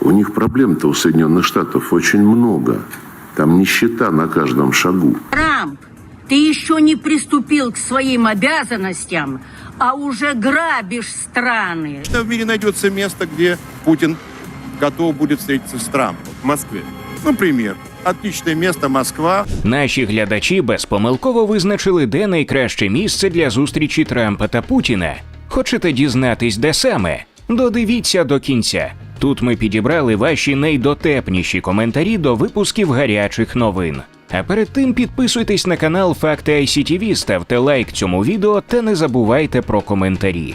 У них проблем-то у Соединенных Штатов очень много. Там нищета на каждом шагу. Трамп, ты еще не приступил к своим обязанностям, а уже грабишь страны. Точно в мире найдется место, где Путин готов будет встретиться с Трампом. В Москве. Например, отличное место Москва. Наші глядачі безпомилково визначили, де найкраще місце для зустрічі Трампа та Путіна. Хочете дізнатись, де саме? Додивіться до кінця. Тут ми підібрали ваші найдотепніші коментарі до випусків гарячих новин. А перед тим підписуйтесь на канал Факти ICTV, ставте лайк цьому відео та не забувайте про коментарі.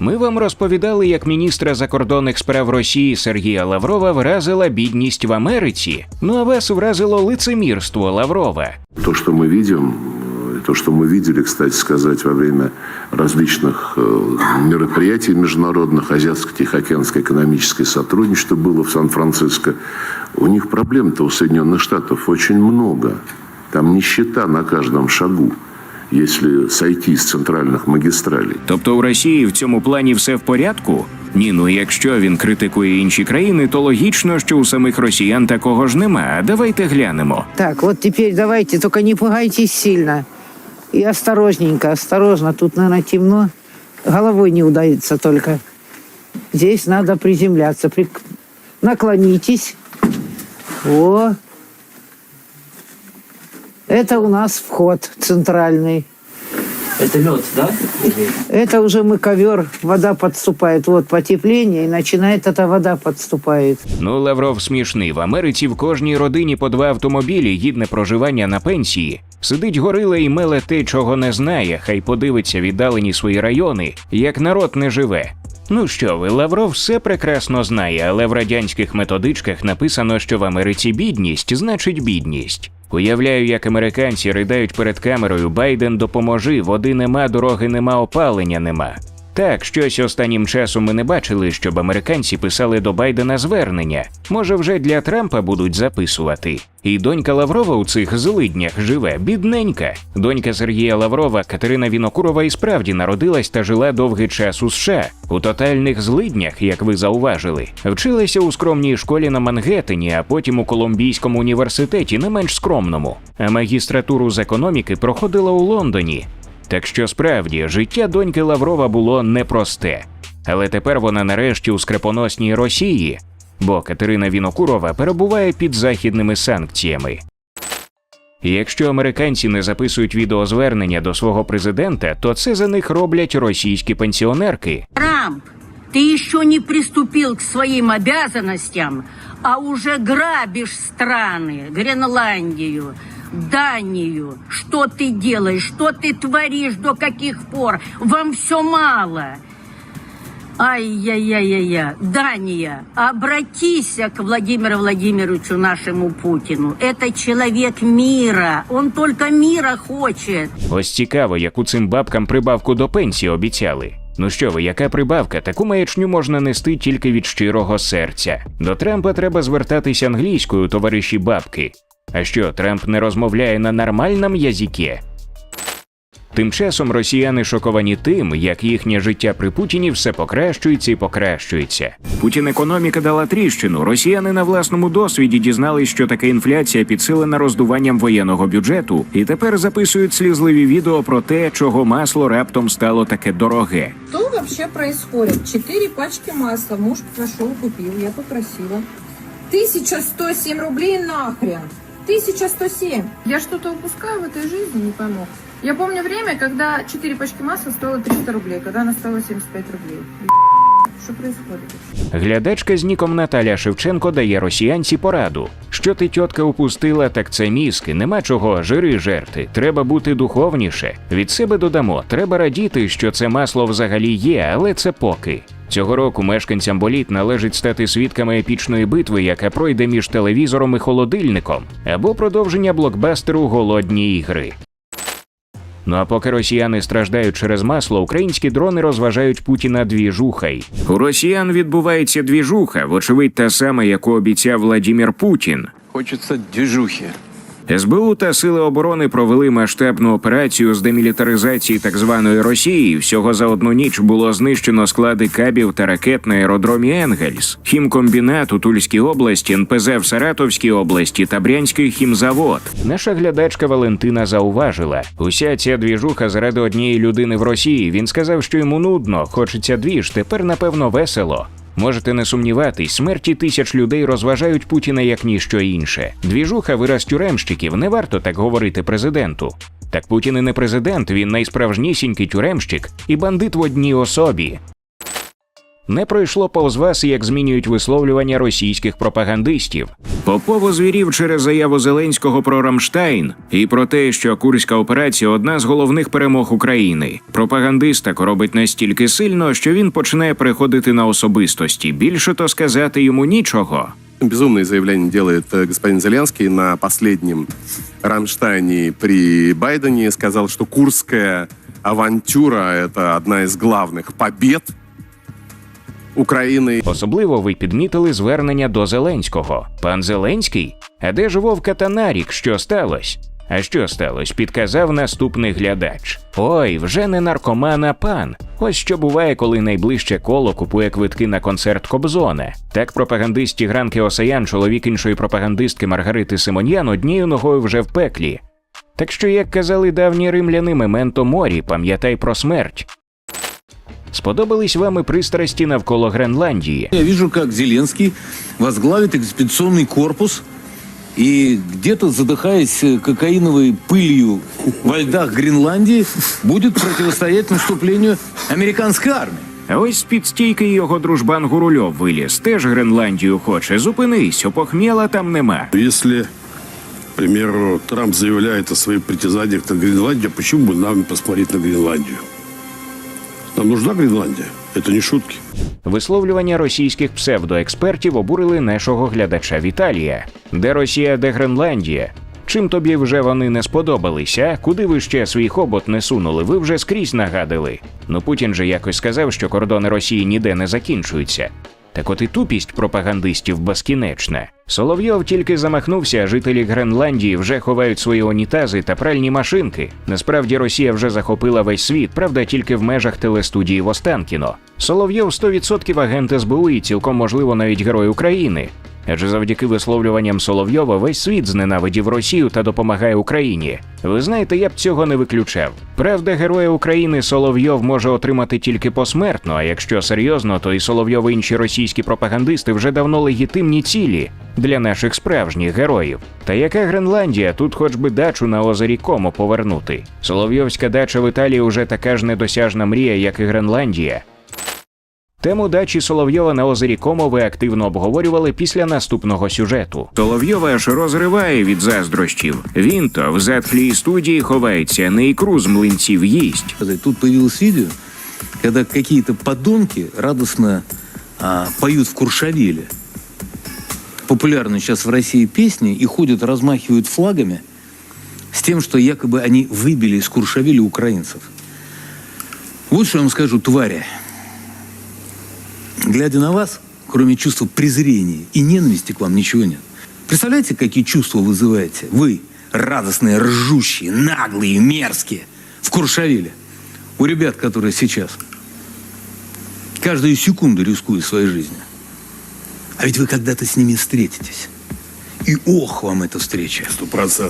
Ми вам розповідали, як міністра закордонних справ Росії Сергія Лаврова вразила бідність в Америці. Ну а вас вразило лицемірство Лаврова. То, мы видим, э, то, что мы видели, кстати сказать, во время различных э, мероприятий международных, Азиатско-Тихоокеанское экономическое сотрудничество было в Сан-Франциско, у них проблем-то у Соединенных Штатов очень много. Там нищета на каждом шагу, если сойти с центральных магистралей. Тобто у Росії в цьому плані все в порядку? Ні, ну якщо він критикує інші країни, то логічно, що у самих росіян такого ж нема. А Давайте глянемо. Так, вот теперь давайте, только не пугайтесь сильно. И осторожненько, осторожно. Тут, наверное, темно. Головой не удариться только. Здесь надо приземляться. Прик- Наклонитесь. О. Это у нас вход центральный. Это лед, да? Это уже мы ковер, вода подступает. Вот потепление, и начинает эта вода подступает. Ну, Лавров смішний. В Америці в кожній родині по два автомобілі, гідне проживання на пенсії. Сидить горила і меле те, чого не знає, хай подивиться віддалені свої райони, як народ не живе. Ну що ви, Лавров все прекрасно знає, але в радянських методичках написано, що в Америці бідність значить бідність. Уявляю, як американці ридають перед камерою Байден допоможи, води нема, дороги нема, опалення нема. Так, щось останнім часом ми не бачили, щоб американці писали до Байдена звернення. Може, вже для Трампа будуть записувати. І донька Лаврова у цих злиднях живе, бідненька. Донька Сергія Лаврова, Катерина Вінокурова, і справді народилась та жила довгий час у США. У тотальних злиднях, як ви зауважили, вчилася у скромній школі на Мангеттені, а потім у Колумбійському університеті, не менш скромному. А магістратуру з економіки проходила у Лондоні. Так що справді життя доньки Лаврова було непросте. Але тепер вона нарешті у скрепоносній Росії, бо Катерина Вінокурова перебуває під західними санкціями. Якщо американці не записують відеозвернення до свого президента, то це за них роблять російські пенсіонерки. Трамп, ты еще не приступил к своим обязанностям, а уже грабишь страны, Гренландию, Данию. Что ты делаешь? Что ты творишь? До каких пор? Вам все мало. Ай-яй-яй-яй-яй. Дания, обратись к Владимиру Владимировичу, нашему Путину. Это человек мира. Он только мира хочет. Ось цікаво, яку цим бабкам прибавку до пенсії обіцяли. Ну що ви, яка прибавка? Таку маячню можна нести тільки від щирого серця. До Трампа треба звертатись англійською, товариші бабки. А що, Трамп не розмовляє на нормальному язикі? Тим часом росіяни шоковані тим, як їхнє життя при Путіні все покращується і покращується. Путін економіка дала тріщину. Росіяни на власному досвіді дізнались, що таке інфляція підсилена роздуванням воєнного бюджету, і тепер записують слізливі відео про те, чого масло раптом стало таке дороге. Что вообще происходит? Четыре пачки масла муж пошел купил, я попросила. 1107 рублей нахрен. 1107. Я что-то упускаю в этой жизни, не пойму. Я помню время, когда 4 пачки масла стоило 300 рублей, когда она стоила 75 рублей. Что происходит? Глядачка з ніком Наталя Шевченко дає росіянці пораду. Що ти тітка упустила, так це мізки, нема чого жири жерти. Треба бути духовніше. Від себе додамо, треба радіти, що це масло взагалі є, але це поки. Цього року мешканцям боліт належить стати свідками епічної битви, яка пройде між телевізором і холодильником, або продовження блокбастеру Голодні ігри. Ну а поки росіяни страждають через масло, українські дрони розважають Путіна двіжухай. У росіян відбувається двіжуха, вочевидь та сама, яку обіцяв Владімір Путін. Хочется движухи. СБУ та Сили оборони провели масштабну операцію з демілітаризації так званої Росії. Всього за одну ніч було знищено склади кабів та ракет на аеродромі Енгельс, хімкомбінат у Тульській області, НПЗ в Саратовській області та Брянський хімзавод. Наша глядачка Валентина зауважила: уся ця двіжуха заради однієї людини в Росії. Він сказав, що йому нудно, хочеться двіж. Тепер напевно весело. Можете не сумніватись, смерті тисяч людей розважають Путіна як ніщо інше. Двіжуха вираз тюремщиків, не варто так говорити президенту. Так Путін і не президент, він найсправжнісінький тюремщик і бандит в одній особі Не пройшло повз вас, як змінюють висловлювання російських пропагандистів. Попов озвірів через заяву Зеленського про Рамштайн і про те, що Курська операція одна з головних перемог України. Пропагандист так робить настільки сильно, що він починає переходити на особистості. Більше то сказати йому нічого. Безумные заявления делает э, господин Зеленский на последнем Рамштайне при Байдене. Сказал, что Курская авантюра – это одна из главных побед Украины. Особливо ви підмітили звернення до Зеленського. Пан Зеленський? А де ж Вовка та Нарік? Що сталося? А що сталося? Підказав наступний глядач. Ой, вже не наркоман, а пан. Ось що буває, коли найближче коло купує квитки на концерт Кобзона. Так пропагандист Тігранки Осаян, чоловік іншої пропагандистки Маргарити Симоньян, однією ногою вже в пеклі. Так що, як казали давні римляни, мементо морі, пам'ятай про смерть. Сподобались вам і пристрасті навколо Гренландії. Я вижу, как Зеленский возглавит экспедиционный корпус и где-то, задыхаясь э, кокаиновой пылью во льдах Гренландии, будет противостоять наступлению американской армии. А ось з-під стійки його дружбан Гурульов виліз. Теж Гренландію хоче. Зупинись, опохмєла там нема. Если, к примеру, Трамп заявляет о своих притязаниях на Гренландию, почему бы нам не посмотреть на Гренландию? Нам нужна Гренландия. Это не шутки. Висловлювання російських псевдоекспертів обурили нашого глядача Віталія. Де Росія, де Гренландія? Чим тобі вже вони не сподобалися? Куди ви ще свій хобот не сунули? Ви вже скрізь нагадили. Ну Путін же якось сказав, що кордони Росії ніде не закінчуються. Так от і тупість пропагандистів безкінечна. Соловйов тільки замахнувся, а жителі Гренландії вже ховають свої унітази та пральні машинки. Насправді Росія вже захопила весь світ, правда, тільки в межах телестудії Востанкіно. Соловйов 100% агент СБУ і цілком можливо навіть герой України. Адже завдяки висловлюванням Соловйова весь світ зненавидів Росію та допомагає Україні. Ви знаєте, я б цього не виключав. Правда, героя України Соловйов може отримати тільки посмертно. А якщо серйозно, то і Соловйов і інші російські пропагандисти вже давно легітимні цілі для наших справжніх героїв. Та яка Гренландія? Тут хоч би дачу на озері Комо повернути. Соловйовська дача в Італії уже така ж недосяжна мрія, як і Гренландія. Тему дачі Соловйова на озері Комо ви активно обговорювали після наступного сюжету. Соловйова аж розриває від заздрощів. Він то в затхлій студії ховається, не ікру з млинців їсть. Тут появилось видео, когда какие-то подонки радостно а, поют в Куршавеле. Популярны сейчас в России песни и ходят, размахивают флагами с тем, что якобы они выбили из Куршавеля украинцев. Вот что я вам скажу, твари. Глядя на вас, кроме чувства презрения и ненависти к вам, ничего нет. Представляете, какие чувства вызываете? Вы, радостные, ржущие, наглые, мерзкие, в Куршавеле. У ребят, которые сейчас каждую секунду рискуют своей жизнью. А ведь вы когда-то с ними встретитесь. И ох, вам эта встреча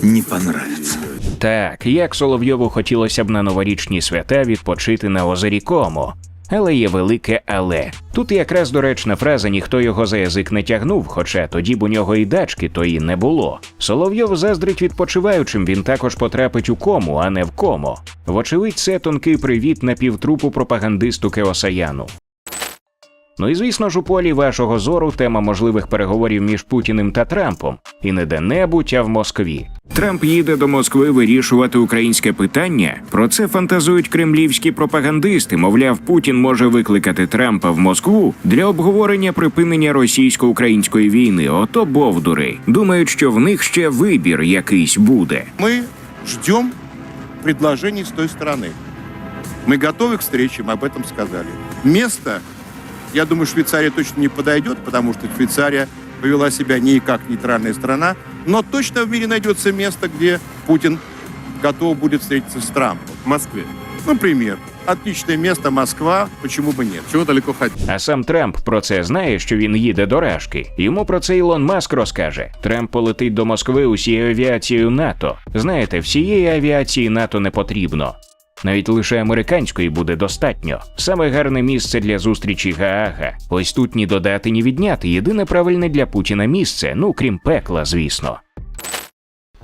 не понравится. Так, як Соловйову хотілося б на новорічні свята відпочити на озері Комо. але є велике але. Тут якраз доречна фраза ніхто його за язик не тягнув, хоча тоді б у нього і дачки тої не було. Соловйов заздрить відпочиваючим, він також потрапить у кому, а не в комо. Вочевидь, це тонкий привіт на півтрупу пропагандисту Кеосаяну. Ну і звісно ж у полі вашого зору тема можливих переговорів між Путіним та Трампом, і не де-небудь, а в Москві. Трамп їде до Москви вирішувати українське питання. Про це фантазують кремлівські пропагандисти. Мовляв, Путін може викликати Трампа в Москву для обговорення припинення російсько-української війни. Ото бовдури. Думають, що в них ще вибір якийсь буде. Мы ждем предложений с той стороны. Мы готовы к встрече, мы об этом сказали. Место, я думаю, Швейцария точно не подойдет, потому что Швейцария повела себя не как нейтральная страна, Но точно в мире найдется место, где Путин готов будет встретиться с Трампом. В Москве. Например, отличное место Москва, почему бы нет? Чего далеко ходить? А сам Трамп про це знає, що він їде до Рашки. Йому про це Ілон Маск розкаже. Трамп полетить до Москви усією авіацією НАТО. Знаєте, всієї авіації НАТО не потрібно. Навіть лише американської буде достатньо. Саме гарне місце для зустрічі Гаага. Ось тут ні додати, ні відняти. Єдине правильне для Путіна місце, ну крім пекла, звісно.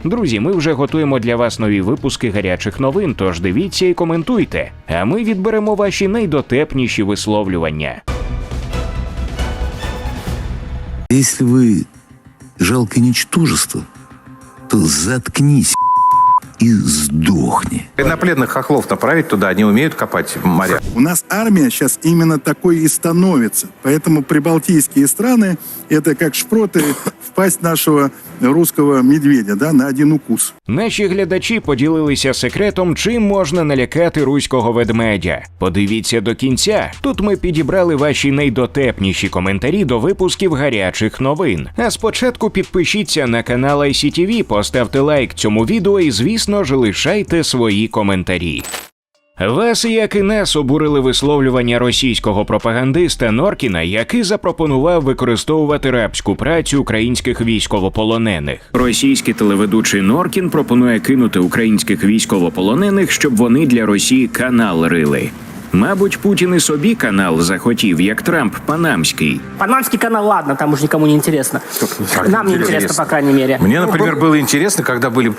Друзі, ми вже готуємо для вас нові випуски гарячих новин, тож дивіться і коментуйте. А ми відберемо ваші найдотепніші висловлювання. Если вы жалкое ничтожество, то заткнись и сдохни. Военнопленных хохлов направить туда, они умеют копать моря. У нас армия сейчас именно такой и становится. Поэтому прибалтийские страны – это как шпроты в пасть нашего русского медведя да, на один укус. Наші глядачі поділилися секретом, чим можна налякати руського ведмедя. Подивіться до кінця. Тут ми підібрали ваші найдотепніші коментарі до випусків гарячих новин. А спочатку підпишіться на канал ICTV, поставте лайк цьому відео і, звісно ж, лишайте свої коментарі. Вас, як і нас, обурили висловлювання російського пропагандиста Норкіна, який запропонував використовувати рабську працю українських військовополонених. Російський телеведучий Норкін пропонує кинути українських військовополонених, щоб вони для Росії канал рили. Мабуть, Путін і собі канал захотів, як Трамп панамський. Панамский канал, ладно, там уже никому не интересно. Нам не интересно, по крайней мере. Мне, Ну, например, бу- было интересно, когда были,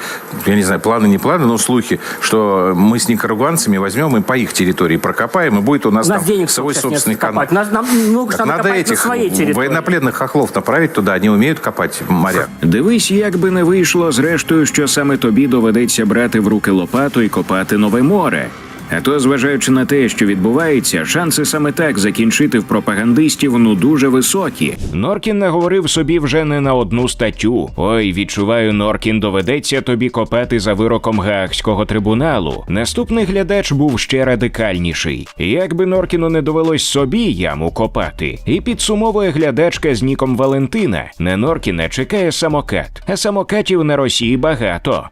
я не знаю, планы, не планы, но слухи, что мы с никарагуанцами возьмем и по их территории прокопаем, и будет у нас, У нас там денег свой сейчас нет собственный канал. копать. Нас, нам, ну, Так надо, надо копать на этих своей территории. военнопленных хохлов направить туда, они умеют копать моря. Дивись, як би не вийшло, зрештою, що саме тобі доведеться брати в руки лопату і копати нове море. А то, зважаючи на те, що відбувається, шанси саме так закінчити в пропагандистів ну дуже високі. Норкін наговорив собі вже не на одну статтю. Ой, відчуваю, Норкін доведеться тобі копати за вироком Гаагського трибуналу. Наступний глядач був ще радикальніший. Як би Норкіну не довелось собі яму копати, і підсумовує глядачка з ніком Валентина. На Норкіна чекає самокат, а самокатів на Росії багато.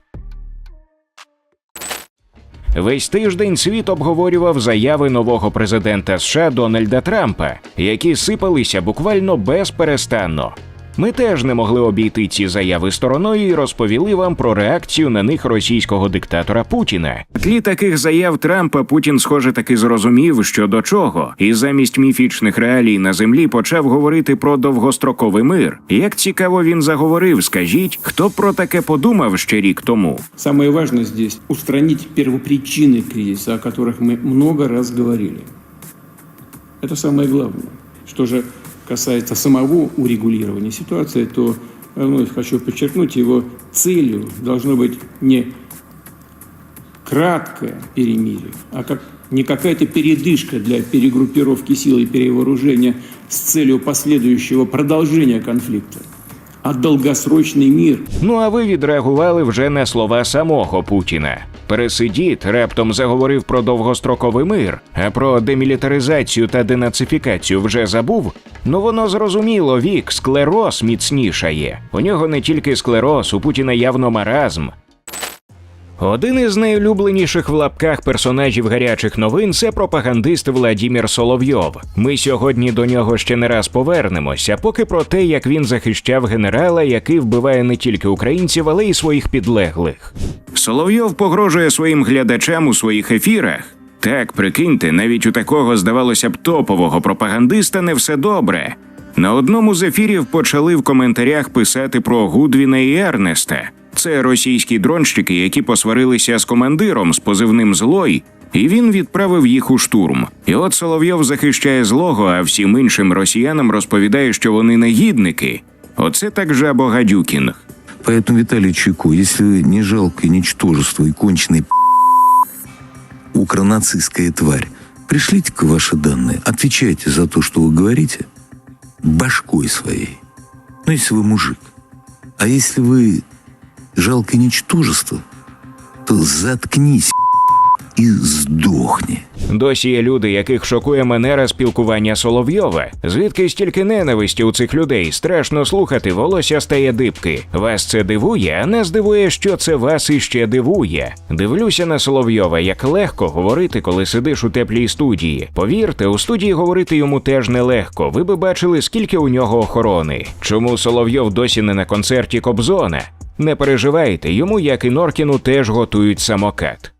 Весь тиждень світ обговорював заяви нового президента США Дональда Трампа, які сипалися буквально безперестанно. Ми теж не могли обійти ці заяви стороною і розповіли вам про реакцію на них російського диктатора Путіна. В тлі таких заяв Трампа Путін, схоже, таки зрозумів, що до чого, і замість міфічних реалій на землі почав говорити про довгостроковий мир. Як цікаво він заговорив, скажіть, хто б про таке подумав ще рік тому? Самое важное здесь – устранить первопричины кризиса, о которых мы много раз говорили. Это самое главное. Что же касается самого урегулирования ситуации, то вновь хочу подчеркнуть, его целью должно быть не краткое перемирие, а как не какая-то передышка для перегруппировки сил и перевооружения с целью последующего продолжения конфликта, а долгосрочный мир – Ну а ви відреагували вже на слова самого Путіна. Пересидіт раптом заговорив про довгостроковий мир, а про демілітаризацію та денацифікацію вже забув. Ну воно зрозуміло, вік, склероз міцнішає. У нього не тільки склероз, у Путіна явно маразм. Один із найулюбленіших в лапках персонажів гарячих новин це пропагандист Владімір Соловйов. Ми сьогодні до нього ще не раз повернемося, поки про те, як він захищав генерала, який вбиває не тільки українців, але й своїх підлеглих. Соловйов погрожує своїм глядачам у своїх ефірах. Так, прикиньте, навіть у такого, здавалося б, топового пропагандиста не все добре. На одному з ефірів почали в коментарях писати про Гудвіна і Ернеста. Це російські дронщики, які посварилися з командиром з позивним Злой, і він відправив їх у штурм. І от Соловйов захищає злого, а всім іншим росіянам розповідає, що вони негідники. Оце так жабо Гадюкін. Поэтому, Виталий Чуйко, если вы не жалкое ничтожество и конченый укронацистская тварь, пришлите-ка ваши данные, отвечайте за то, что вы говорите, башкой своей. Ну, если вы мужик. А если вы жалкое ничтожество, то заткнись и сдохни. Досі є люди, яких шокує манера спілкування Соловйова. Звідки стільки ненависті у цих людей? Страшно слухати, волосся стає дибки. Вас це дивує, а не здивує, що це вас іще дивує. Дивлюся на Соловйова, як легко говорити, коли сидиш у теплій студії. Повірте, у студії говорити йому теж нелегко. Ви би бачили, скільки у нього охорони. Чому Соловйов досі не на концерті Кобзона? Не переживайте, йому, як і Норкіну, теж готують самокат.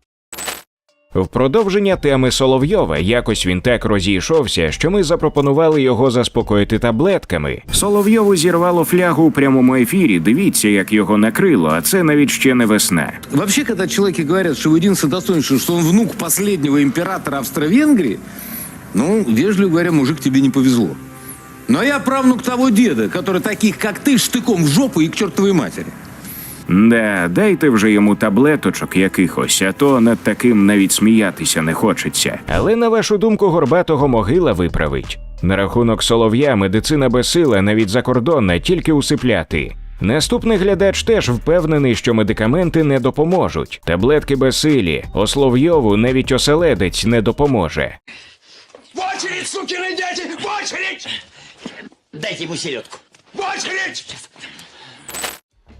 В продовження теми Соловйова якось він так розійшовся, що ми запропонували його заспокоїти таблетками. Соловйову зірвало флягу у прямому ефірі. Дивіться, як його накрило, а це навіть ще не весна. Вообще, когда человеки говорят, что его единственное достоинство, что он внук последнего императора Австро-Венгрии, ну, вежливо говоря, мужик, тебе не повезло. Но я правнук того деда, который таких, как ты, штыком в жопу и к чертовой матери. Да, дайте вже йому таблеточок якихось, а то над таким навіть сміятися не хочеться. Але на вашу думку, горбатого могила виправить. На рахунок солов'я медицина безсила, навіть закордонна, тільки усипляти. Наступний глядач теж впевнений, що медикаменти не допоможуть. Таблетки безсилі, Ословйову навіть оселедець не допоможе. В очередь, сукины дети! В очередь! Дайте ему селедку. В очередь!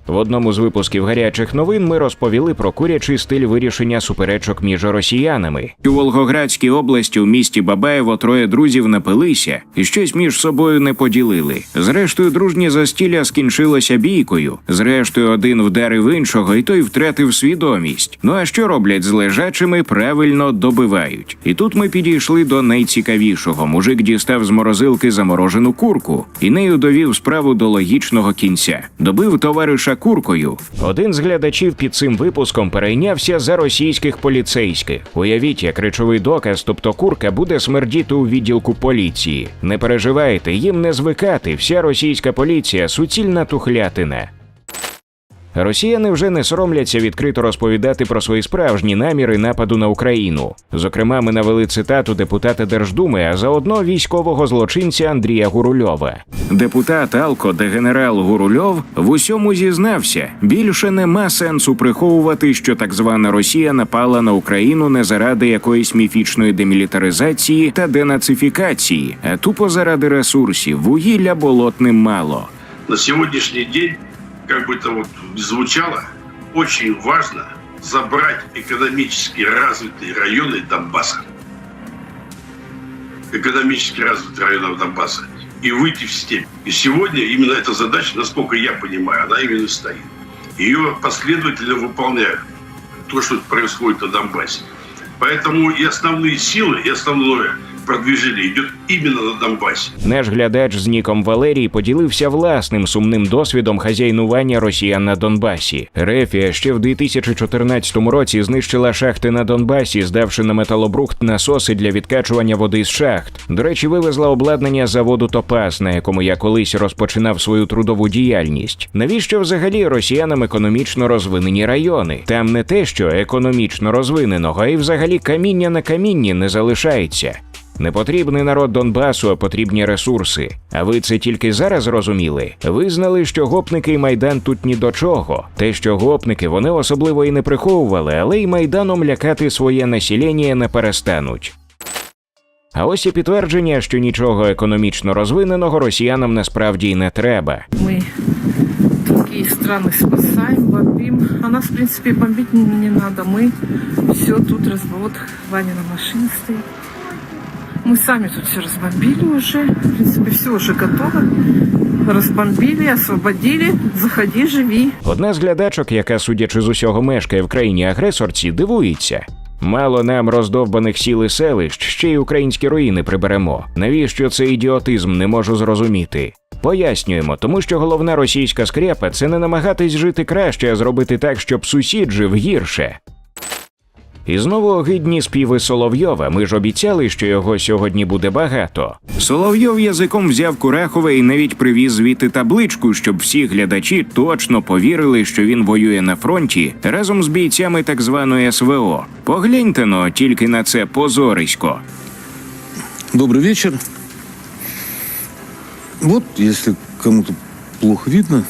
В одному з випусків гарячих новин ми розповіли про курячий стиль вирішення суперечок між росіянами. У Волгоградській області у місті Бабаєво троє друзів напилися і щось між собою не поділили. Зрештою, дружнє застілля скінчилося бійкою. Зрештою, один вдарив іншого, і той втратив свідомість. Ну а що роблять з лежачими? Правильно добивають. І тут ми підійшли до найцікавішого. Мужик дістав з морозилки заморожену курку і нею довів справу до логічного кінця. Добив товариша куркою. Один з глядачів під цим випуском перейнявся за російських поліцейських. Уявіть, як речовий доказ, тобто курка буде смердіти у відділку поліції. Не переживайте, їм не звикати. Вся російська поліція суцільна тухлятина. Росіяни вже не соромляться відкрито розповідати про свої справжні наміри нападу на Україну. Зокрема, ми навели цитату депутата Держдуми, а заодно військового злочинця Андрія Гурульова. Депутат Алко, де генерал Гурульов, в усьому зізнався. Більше нема сенсу приховувати, що так звана Росія напала на Україну не заради якоїсь міфічної демілітаризації та денацифікації, а тупо заради ресурсів. Вугілля болотним мало. На сегодняшний день, как бы это вот звучало, очень важно забрать экономически развитые районы Донбасса. Экономически развитые районы Донбасса. И выйти в степь. И сегодня именно эта задача, насколько я понимаю, она именно стоит. Ее последовательно выполняют. То, что происходит на Донбассе. Поэтому и основные силы, и основное продвижение идет именно на Донбассе. Наш глядач з ніком Валерій поділився власним сумним досвідом хазяйнування росіян на Донбасі. Рефія ще в 2014 році знищила шахти на Донбасі, здавши на металобрухт насоси для відкачування води з шахт. До речі, вивезла обладнання заводу Топас, на якому я колись розпочинав свою трудову діяльність. Навіщо взагалі росіянам економічно розвинені райони? Там не те, що економічно розвиненого, а й взагалі каміння на камінні не залишається. Не потрібний народ Донбасу, а потрібні ресурси. А ви це тільки зараз зрозуміли? Визнали, що гопники і майдан тут ні до чого. Те, що гопники вони особливо і не приховували, але й майданом лякати своє населення не перестануть. А ось і підтвердження, що нічого економічно розвиненого росіянам насправді й не треба. Мы другие страны спасаем, бомбим. А нас, в принципе, бомбить не, не надо. Мы все тут разбот. Ваня на машине стоит. Мы сами тут все разбомбили уже. В принципе, все уже готово. Разбомбили, освободили. Заходи, живи. Одна з глядачок, яка, судячи з усього, мешкає в країні агресорці, дивується. Мало нам роздовбаних сіл і селищ, ще й українські руїни приберемо. Навіщо це ідіотизм, не можу зрозуміти. Пояснюємо, тому що головна російська скрепа це не намагатись жити краще, а зробити так, щоб сусід жив гірше. І знову огидні співи Соловйова. Ми ж обіцяли, що його сьогодні буде багато. Соловйов язиком взяв Курахове і навіть привіз звідти табличку, щоб всі глядачі точно повірили, що він воює на фронті разом з бійцями так званої СВО. Погляньте но тільки на це позорисько. Добрый вечер. Вот, если кому-то плохо видно,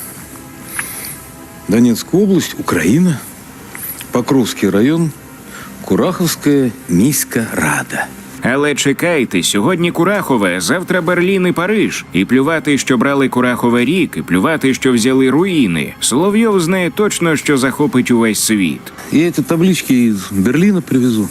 Донецкая область, Украина, Покровский район, Кураховская міська рада. Але чекайте, сьогодні Курахове, завтра Берлін і Париж. І плювати, що брали Курахове рік, і плювати, що взяли руїни. Соловйов знає точно, що захопить увесь світ. Я ці таблички з Берліна привезу.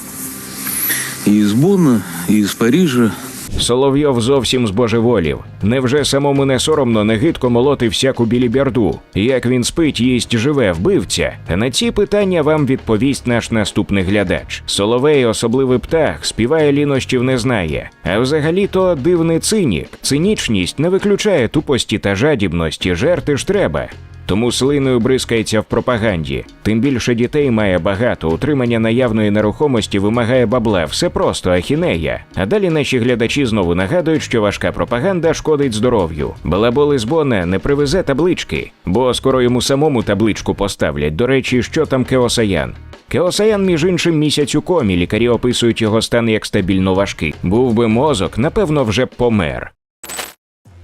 і з Бонна, і з Парижа. Соловйов зовсім збожеволів. Невже самому не соромно негидко молоти всяку біліберду? Як він спить, їсть живе вбивця? На ці питання вам відповість наш наступний глядач. Соловей, особливий птах, співає лінощів не знає. А взагалі то дивний цинік. Цинічність не виключає тупості та жадібності, жерти ж треба. Тому слиною бризкається в пропаганді. Тим більше дітей має багато. Утримання наявної нерухомості вимагає бабла. Все просто ахінея. А далі наші глядачі знову нагадують, що важка пропаганда шкодить здоров'ю. Балабол із не привезе таблички, бо скоро йому самому табличку поставлять. До речі, що там Кеосаян. Кеосаян, між іншим, місяць у комі. Лікарі описують його стан як стабільно важкий. Був би мозок, напевно, вже б помер.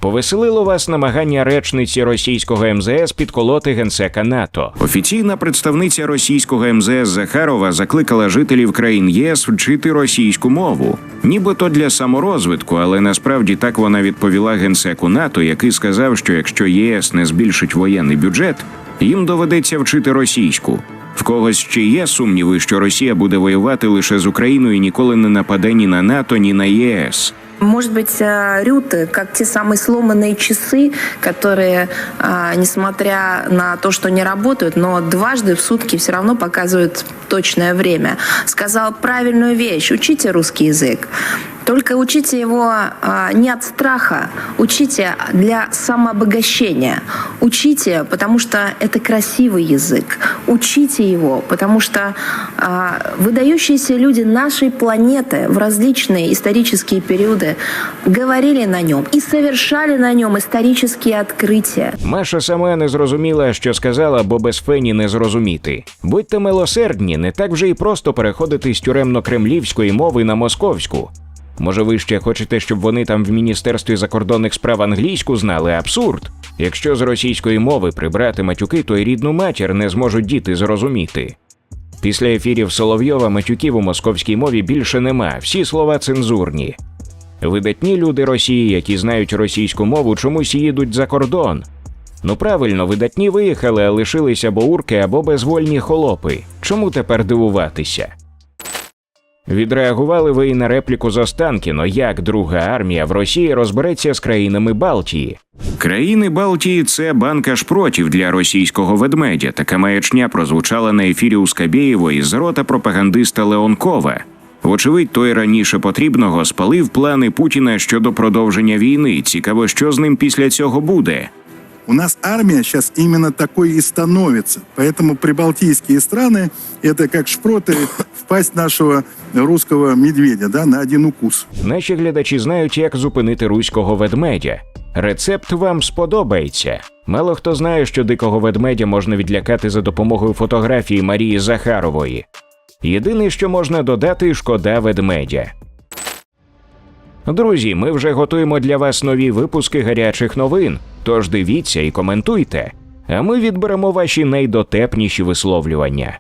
Повеселило вас намагання речниці російського МЗС підколоти генсека НАТО. Офіційна представниця російського МЗС Захарова закликала жителів країн ЄС вчити російську мову, нібито для саморозвитку, але насправді так вона відповіла генсеку НАТО, який сказав, що якщо ЄС не збільшить воєнний бюджет, їм доведеться вчити російську. В когось ще є сумніви, що Росія буде воювати лише з Україною і ніколи не нападе ні на НАТО, ні на ЄС. Может быть, э, рюты, как те самые сломанные часы, которые, а, несмотря на то, что не работают, но дважды в сутки все равно показывают точное время. Сказал правильную вещь. Учите русский язык. Только учите его а, не от страха, учите для самообогащения. Учите, потому что это красивый язык. Учите его, потому что а, выдающиеся люди нашей планеты в различные исторические периоды говорили на нем и совершали на нем исторические открытия. Маша сама не зрозуміла, що сказала, бо без фені не зрозуміти. Будьте милосердні, не так вже й просто переходити з тюремно-кремлівської мови на московську. Може, ви ще хочете, щоб вони там в Міністерстві закордонних справ англійську знали абсурд? Якщо з російської мови прибрати матюки, то й рідну матір не зможуть діти зрозуміти. Після ефірів Соловйова матюків у московській мові більше нема, всі слова цензурні. Видатні люди Росії, які знають російську мову, чомусь їдуть за кордон. Ну правильно, видатні виїхали, а лишилися або урки, або безвольні холопи. Чому тепер дивуватися? Відреагували ви і на репліку з Останкіно, як Друга армія в Росії розбереться з країнами Балтії. Країни Балтії це банка шпротів для російського ведмедя. Така маячня прозвучала на ефірі у Скабєєвої з рота пропагандиста Леонкова. Вочевидь, той раніше потрібного спалив плани Путіна щодо продовження війни. Цікаво, що з ним після цього буде. У нас армия сейчас именно такой и становится. Поэтому прибалтийские страны – это как шпроты в пасть нашего русского медведя да, на один укус. Наші глядачі знають, як зупинити руського ведмедя. Рецепт вам сподобається. Мало хто знає, що дикого ведмедя можна відлякати за допомогою фотографії Марії Захарової. Єдине, що можна додати, шкода ведмедя. Друзі, ми вже готуємо для вас нові випуски гарячих новин. Тож дивіться і коментуйте. А ми відберемо ваші найдотепніші висловлювання.